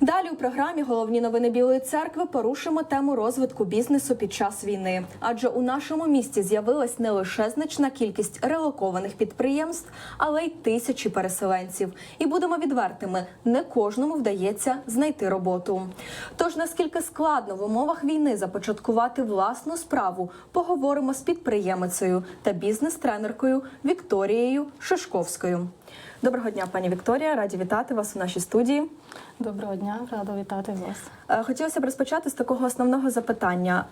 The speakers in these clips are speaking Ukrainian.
Далі у програмі головні новини Білої церкви порушимо тему розвитку бізнесу під час війни. Адже у нашому місті з'явилась не лише значна кількість релокованих підприємств, але й тисячі переселенців. І будемо відвертими, не кожному вдається знайти роботу. Тож наскільки складно в умовах війни започаткувати власну справу, поговоримо з підприємицею та бізнес-тренеркою Вікторією Шишковською. Доброго дня, пані Вікторія. Раді вітати вас у нашій студії. Доброго дня, рада вітати вас. Е, Хотілося б розпочати з такого основного запитання.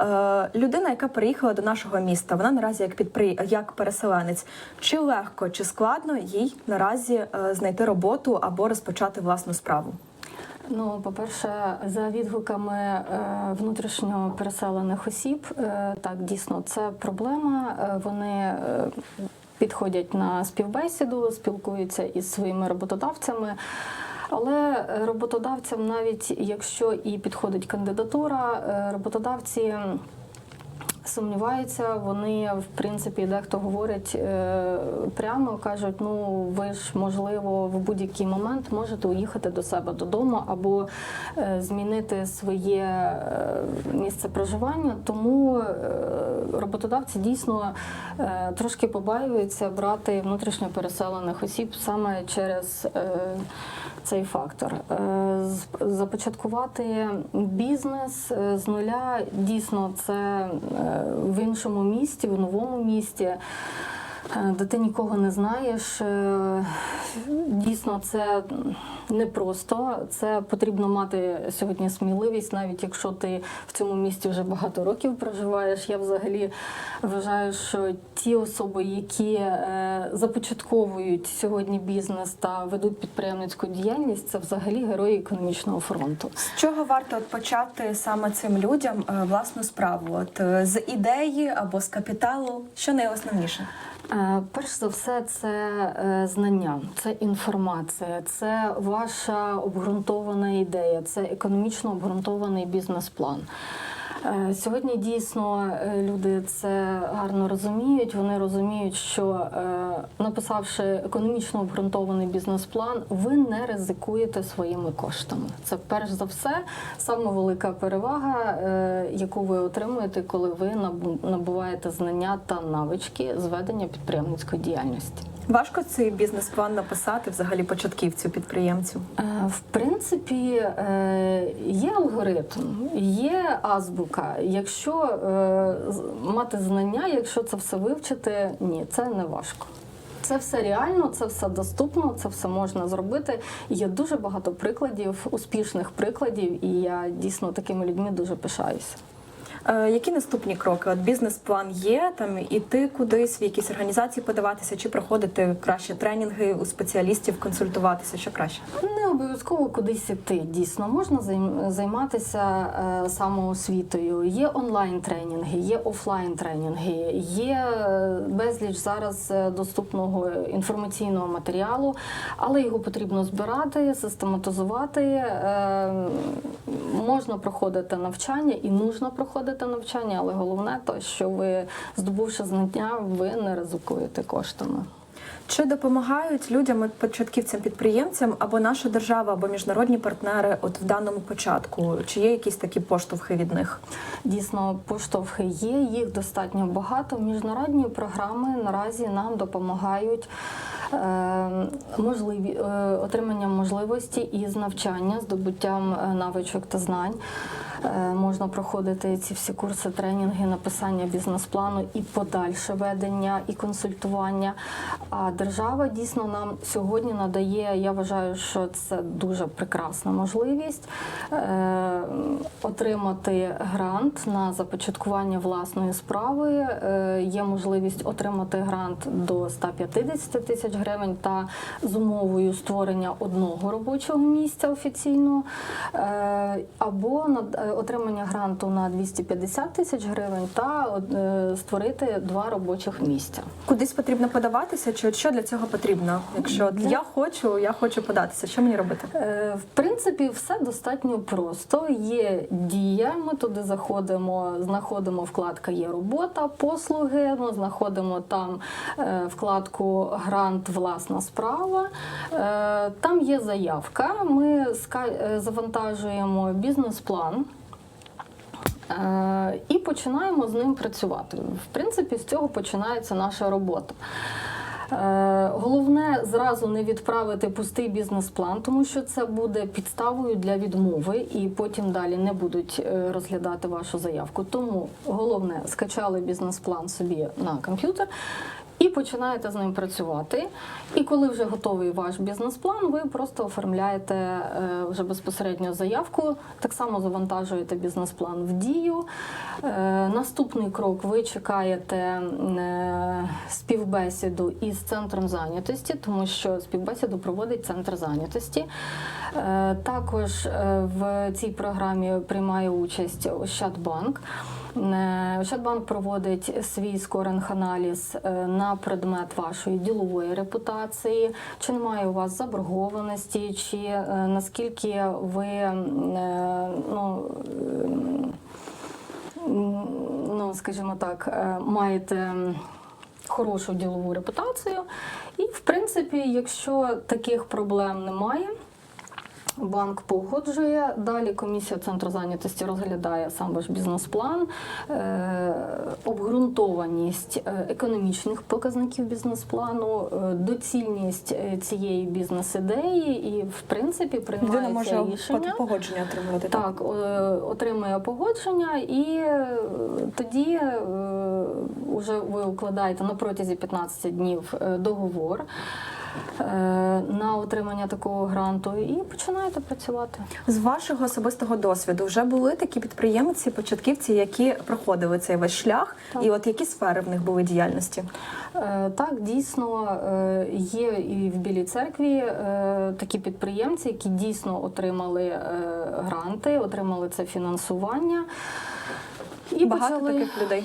Е, Людина, яка приїхала до нашого міста, вона наразі як підпри... як переселенець. Чи легко, чи складно їй наразі е, знайти роботу або розпочати власну справу? Ну, по-перше, за відгуками внутрішньо переселених осіб, так дійсно це проблема. Вони підходять на співбесіду, спілкуються із своїми роботодавцями. Але роботодавцям, навіть якщо і підходить кандидатура, е, роботодавці сумніваються, вони в принципі дехто говорять е, прямо, кажуть: ну ви ж можливо в будь-який момент можете уїхати до себе додому або е, змінити своє е, місце проживання. Тому роботодавці дійсно трошки побаюються брати внутрішньо переселених осіб саме через. цей фактор. Започаткувати бізнес з нуля дійсно це в іншому місті, в новому місті. Де ти нікого не знаєш, Е, дійсно це непросто. Це потрібно мати сьогодні сміливість, навіть якщо ти в цьому місті вже багато років проживаєш. Я взагалі вважаю, що ті особи, які е, започатковують сьогодні бізнес та ведуть підприємницьку діяльність, це взагалі герої економічного фронту. З чого варто почати саме цим людям е, власну справу? От з ідеї або з капіталу? Що найосновніше? Е, Перш за все, це е, знання, це інформація, це ваша обґрунтована ідея, це економічно обґрунтований бізнес-план. Е, Сьогодні дійсно е, люди це гарно розуміють. Вони розуміють, що е, написавши економічно обґрунтований бізнес-план, ви не ризикуєте своїми коштами. Це перш за все саме велика перевага, яку ви отримуєте, коли ви набуваєте знання та навички з ведення підприємницької діяльності. Важко цей бізнес-план написати взагалі початківцю підприємцю? Е, В принципі, е, є алгоритм, є азбука. Якщо е, мати знання, якщо це все вивчити, ні, це не важко. Це все реально, це все доступно, це все можна зробити. Є дуже багато прикладів, успішних прикладів, і я дійсно такими людьми дуже пишаюся. Е, Які наступні кроки? От бізнес-план є там іти кудись в якісь організації подаватися, чи проходити краще тренінги у спеціалістів, консультуватися, що краще? Не обов'язково кудись іти. Дійсно, можна займатися е, самоосвітою. Є онлайн тренінги, є офлайн тренінги, є е, безліч зараз доступного інформаційного матеріалу, але його потрібно збирати, систематизувати. Можна проходити навчання і нужно проходити навчання, але головне то, що ви здобувши знання, ви не ризикуєте коштами. Чи допомагають людям, початківцям підприємцям або наша держава, або міжнародні партнери, от в даному початку? Чи є якісь такі поштовхи від них? Дійсно, поштовхи є, їх достатньо багато. Міжнародні програми наразі нам допомагають е, можливі, е, отриманням можливості із навчання, здобуттям е, навичок та знань. Е, Можна проходити ці всі курси, тренінги, написання бізнес-плану і подальше ведення і консультування. А держава дійсно нам сьогодні надає. Я вважаю, що це дуже прекрасна можливість е, отримати грант на започаткування власної справи. Е, Є можливість отримати грант до 150 тисяч гривень та з умовою створення одного робочого місця офіційного, е, або отримання гранту на 250 тисяч гривень та е, створити два робочих місця. Кудись потрібно подаватися, чи що для цього потрібно? Якщо я хочу, я хочу податися, що мені робити? Е, В принципі, все достатньо просто. Є дія. Ми туди заходимо, знаходимо вкладка Є робота, послуги. Ми знаходимо там е, вкладку Грант власна справа. Там є заявка. Ми завантажуємо бізнес-план. Е, І починаємо з ним працювати. В принципі, з цього починається наша робота. Е, Головне зразу не відправити пустий бізнес-план, тому що це буде підставою для відмови, і потім далі не будуть е, розглядати вашу заявку. Тому головне скачали бізнес-план собі на комп'ютер. І починаєте з ним працювати. І коли вже готовий ваш бізнес-план, ви просто оформляєте е, вже безпосередньо заявку. Так само завантажуєте бізнес-план в дію. Е, Наступний крок ви чекаєте е, співбесіду із центром зайнятості, тому що співбесіду проводить центр зайнятості. Також в цій програмі приймає участь Ощадбанк. Е, Ощадбанк проводить свій скоринг-аналіз е, на предмет вашої ділової репутації, чи немає у вас заборгованості, чи е, наскільки ви ну, ну, скажімо так, маєте хорошу ділову репутацію. І, в принципі, якщо таких проблем немає, Банк погоджує. Далі комісія центру зайнятості розглядає сам ваш бізнес-план, е, обґрунтованість е, економічних показників бізнес-плану, е, доцільність цієї бізнес-ідеї, і в принципі Людина приймається може рішення. погодження отримувати. Так, отримує погодження, і тоді е, уже ви укладаєте на протязі 15 днів договор на отримання такого гранту і починаєте працювати. З вашого особистого досвіду вже були такі підприємці, початківці, які проходили цей весь шлях, Так. і от які сфери в них були діяльності? Е, Так, дійсно е, є і в Білій церкві е, такі підприємці, які дійсно отримали е, гранти, отримали це фінансування. І Багато почали- таких людей.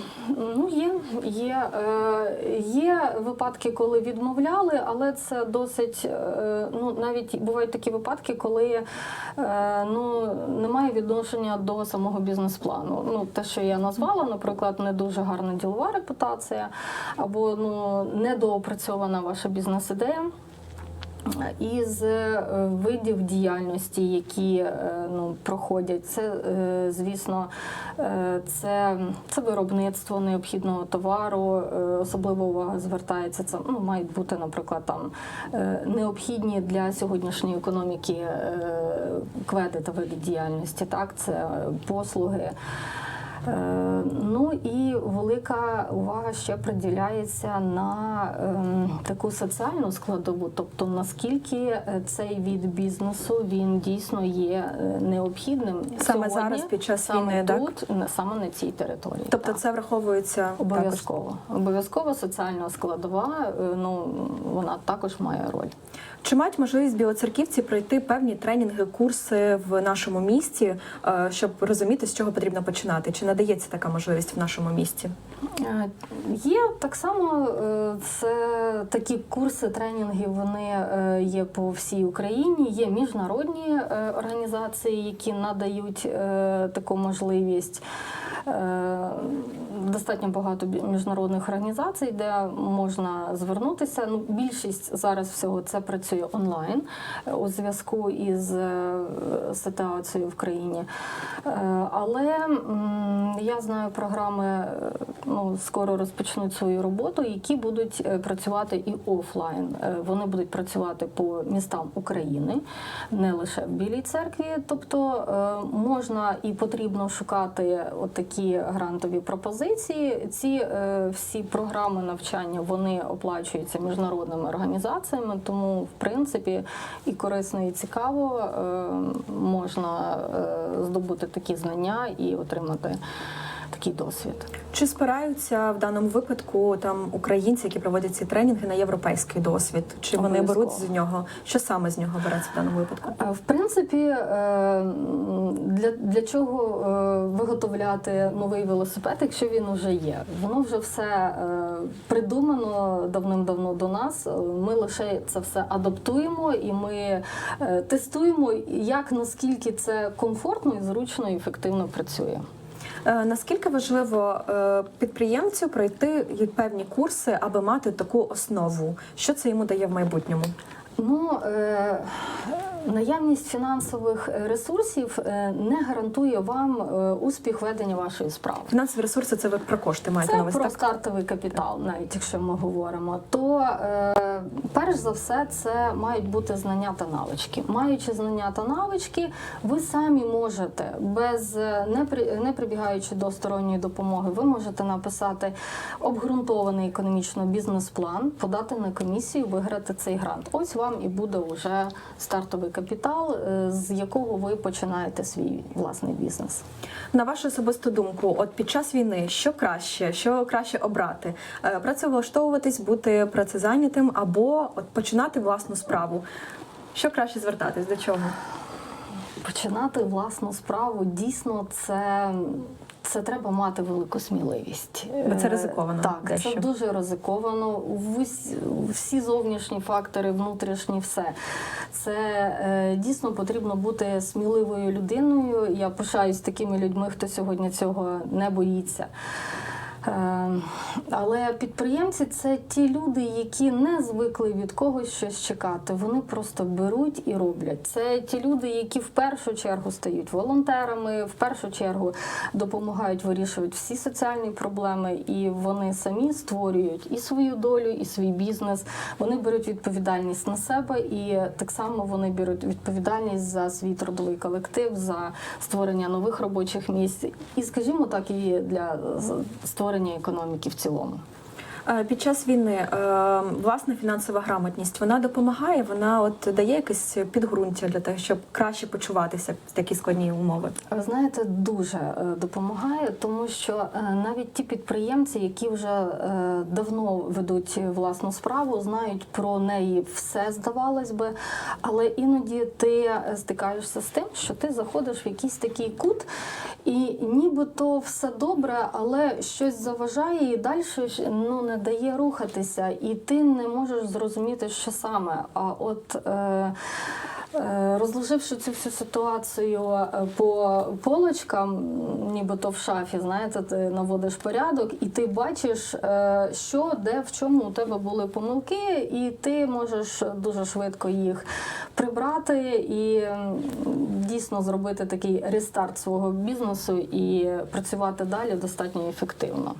Ну, є, є, е, є випадки, коли відмовляли, але це досить. Е, ну, навіть бувають такі випадки, коли е, ну, немає відношення до самого бізнес-плану. Ну, те, що я назвала, наприклад, не дуже гарна ділова репутація, або ну, недоопрацьована ваша бізнес-ідея. Із е, видів діяльності, які е, ну, проходять, це, е, звісно, е, це, це виробництво необхідного товару, е, особливо увага звертається. Це ну, мають бути, наприклад, там е, необхідні для сьогоднішньої економіки е, кведи та види діяльності. Так, це послуги. Е, Ну і велика увага ще приділяється на ем, таку соціальну складову, тобто наскільки е, цей від бізнесу він дійсно є е, необхідним Саме сьогодні, зараз під час саме війни, тут, на- саме на цій території. Тобто так. це враховується обов'язково. Обов'язково соціальна складова, ну вона також має роль. Чи мають можливість білоцерківці пройти певні тренінги, курси в нашому місті, е, щоб розуміти, з чого потрібно починати? Чи надається така можливість в нашому місті? Е, Є так само е, це такі курси, тренінги. Вони є по всій Україні. Є міжнародні організації, які надають таку можливість. Достатньо багато міжнародних організацій, де можна звернутися. Ну, більшість зараз всього це працює онлайн е, у зв'язку із е, ситуацією в країні. Е, Але я знаю програми, ну скоро розпочнуть свою роботу, які будуть працювати і офлайн. Вони будуть працювати по містам України, не лише в Білій церкві. Тобто можна і потрібно шукати такі грантові пропозиції. Ці е, всі програми навчання вони оплачуються міжнародними організаціями, тому в принципі і корисно, і цікаво е, можна е, здобути такі знання і отримати такий досвід. Чи спираються в даному випадку там українці, які проводять ці тренінги на європейський досвід? Чи вони Обов'язково. беруть з нього? Що саме з нього береться в даному випадку? Е, В принципі, е, для, для чого е, виготовляти новий велосипед, якщо він вже є? Воно вже все придумано давним-давно до нас. Ми лише це все адаптуємо і ми тестуємо, як наскільки це комфортно і зручно і ефективно працює. Е, Наскільки важливо е, підприємцю пройти певні курси, аби мати таку основу? Що це йому дає в майбутньому? Ну, е, наявність фінансових ресурсів е, не гарантує вам е, успіх ведення вашої справи. Фінансові ресурси це ви про кошти маєте на Це увазі, про так? стартовий капітал, навіть якщо ми говоримо, то е, перш за все це мають бути знання та навички. Маючи знання та навички, ви самі можете без е, не, при, не прибігаючи до сторонньої допомоги, ви можете написати обґрунтований економічно бізнес-план, подати на комісію, виграти цей грант. Ось вам і буде вже стартовий капітал, е, з якого ви починаєте свій власний бізнес. На вашу особисту думку, от під час війни, що краще, що краще обрати? Е, Працевлаштовуватись, бути працезайнятим або от починати власну справу? Що краще звертатись до чого? Починати власну справу дійсно це. Це треба мати велику сміливість. Бо це Е, ризиковано Так, дещо. це дуже ризиковано. Всі зовнішні фактори, внутрішні, все. Це е, дійсно потрібно бути сміливою людиною. Я пишаюсь такими людьми, хто сьогодні цього не боїться. Е, Але підприємці це ті люди, які не звикли від когось щось чекати. Вони просто беруть і роблять. Це ті люди, які в першу чергу стають волонтерами, в першу чергу допомагають вирішувати всі соціальні проблеми, і вони самі створюють і свою долю, і свій бізнес. Вони беруть відповідальність на себе, і так само вони беруть відповідальність за свій трудовий колектив, за створення нових робочих місць, і, скажімо так, і для з- створення економіки в цілому. Е, Під час війни е, власна фінансова грамотність вона допомагає, вона от дає якесь підґрунтя для того, щоб краще почуватися в такі складні умови. Ви знаєте, дуже е, допомагає, тому що навіть ті підприємці, які вже давно ведуть власну справу, знають про неї все, здавалось би. Але іноді ти стикаєшся з тим, що ти заходиш в якийсь такий кут, і нібито все добре, але щось заважає і далі ну, не дає рухатися, і ти не можеш зрозуміти, що саме. А от е, Е, Розложивши цю всю ситуацію е, по полочкам, нібито в шафі, знаєте, ти наводиш порядок, і ти бачиш, е, що, де, в чому у тебе були помилки, і ти можеш дуже швидко їх прибрати і дійсно зробити такий рестарт свого бізнесу і працювати далі достатньо ефективно.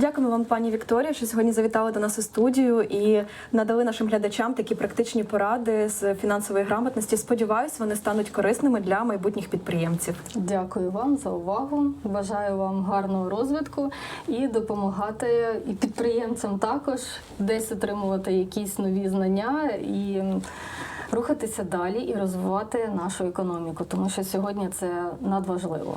Дякуємо вам, пані Вікторія, що сьогодні завітали до нас у студію і надали нашим глядачам такі практичні поради з фінансової грамотності. Сподіваюсь, вони стануть корисними для майбутніх підприємців. Дякую вам за увагу. Бажаю вам гарного розвитку і допомагати і підприємцям також десь отримувати якісь нові знання і рухатися далі і розвивати нашу економіку, тому що сьогодні це надважливо.